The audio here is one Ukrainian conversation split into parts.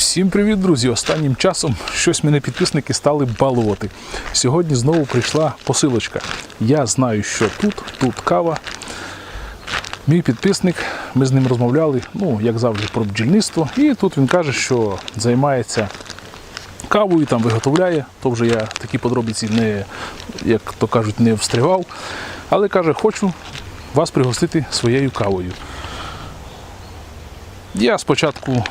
Всім привіт, друзі! Останнім часом щось мене підписники стали балувати. Сьогодні знову прийшла посилочка. Я знаю, що тут, тут кава. Мій підписник, ми з ним розмовляли, ну, як завжди, про бджільництво. І тут він каже, що займається кавою, там виготовляє. То вже я такі подробиці не, як то кажуть, не встрягав. Але каже, хочу вас пригостити своєю кавою. Я спочатку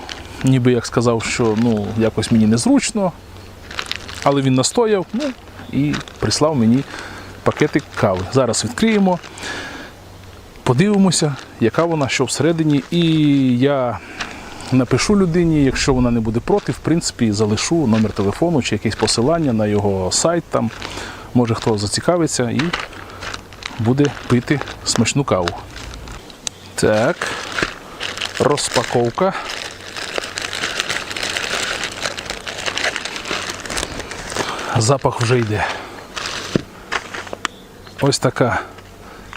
ніби як сказав, що ну, якось мені незручно, але він настояв ну, і прислав мені пакетик кави. Зараз відкриємо, подивимося, яка вона, що всередині. І я напишу людині, якщо вона не буде проти, в принципі, залишу номер телефону чи якесь посилання на його сайт. Там, Може хто зацікавиться і буде пити смачну каву. Так, розпаковка. Запах вже йде. Ось така.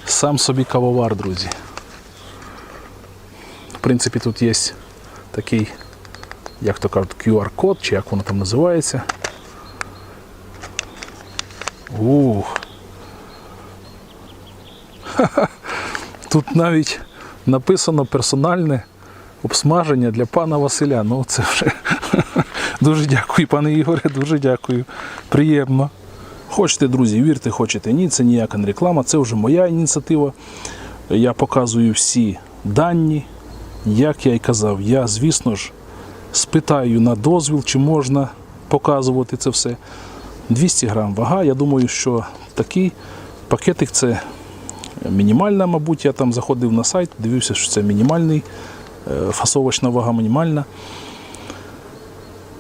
Сам собі кавовар, друзі. В принципі, тут є такий, як то кажуть, QR-код, чи як воно там називається. Ух. Тут навіть написано персональне обсмаження для пана Василя. Ну це вже дуже дякую, пане Ігоре, дуже дякую. Приємно. Хочете, друзі, вірте, хочете ні, це ніяка не реклама, це вже моя ініціатива. Я показую всі дані. Як я й казав, я, звісно ж, спитаю на дозвіл, чи можна показувати це все. 200 грам вага. Я думаю, що такий пакетик це мінімальна, мабуть. Я там заходив на сайт, дивився, що це мінімальний, е, фасовочна вага мінімальна.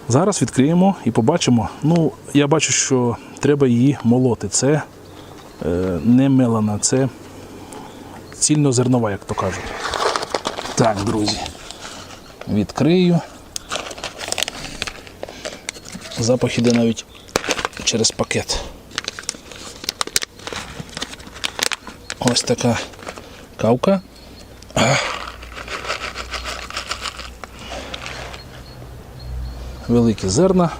Зараз відкриємо і побачимо. Ну, я бачу, що треба її молоти. Це е, не мелана, це цільнозернова, як то кажуть. Так, друзі, відкрию. Запах іде навіть через пакет. Ось така кавка. Великі зерна.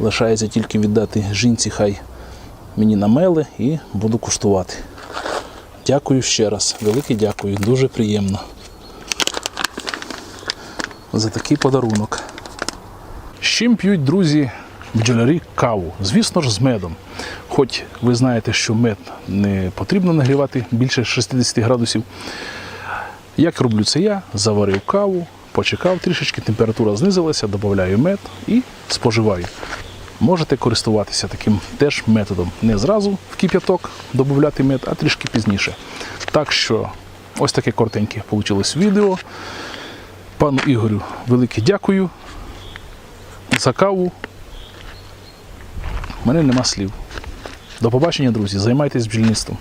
Лишається тільки віддати жінці, хай мені намели і буду куштувати. Дякую ще раз. Велике дякую, дуже приємно. За такий подарунок. З чим п'ють, друзі, бджолярі каву? Звісно ж, з медом. Хоч ви знаєте, що мед не потрібно нагрівати більше 60 градусів. Як роблю це я? Заварив каву, почекав трішечки, температура знизилася, додаю мед і споживаю. Можете користуватися таким теж методом. Не зразу в кип'яток додати мед, а трішки пізніше. Так що ось таке коротеньке вийшло відео. Пану Ігорю велике дякую за каву. У мене нема слів. До побачення, друзі. Займайтесь бджільництвом.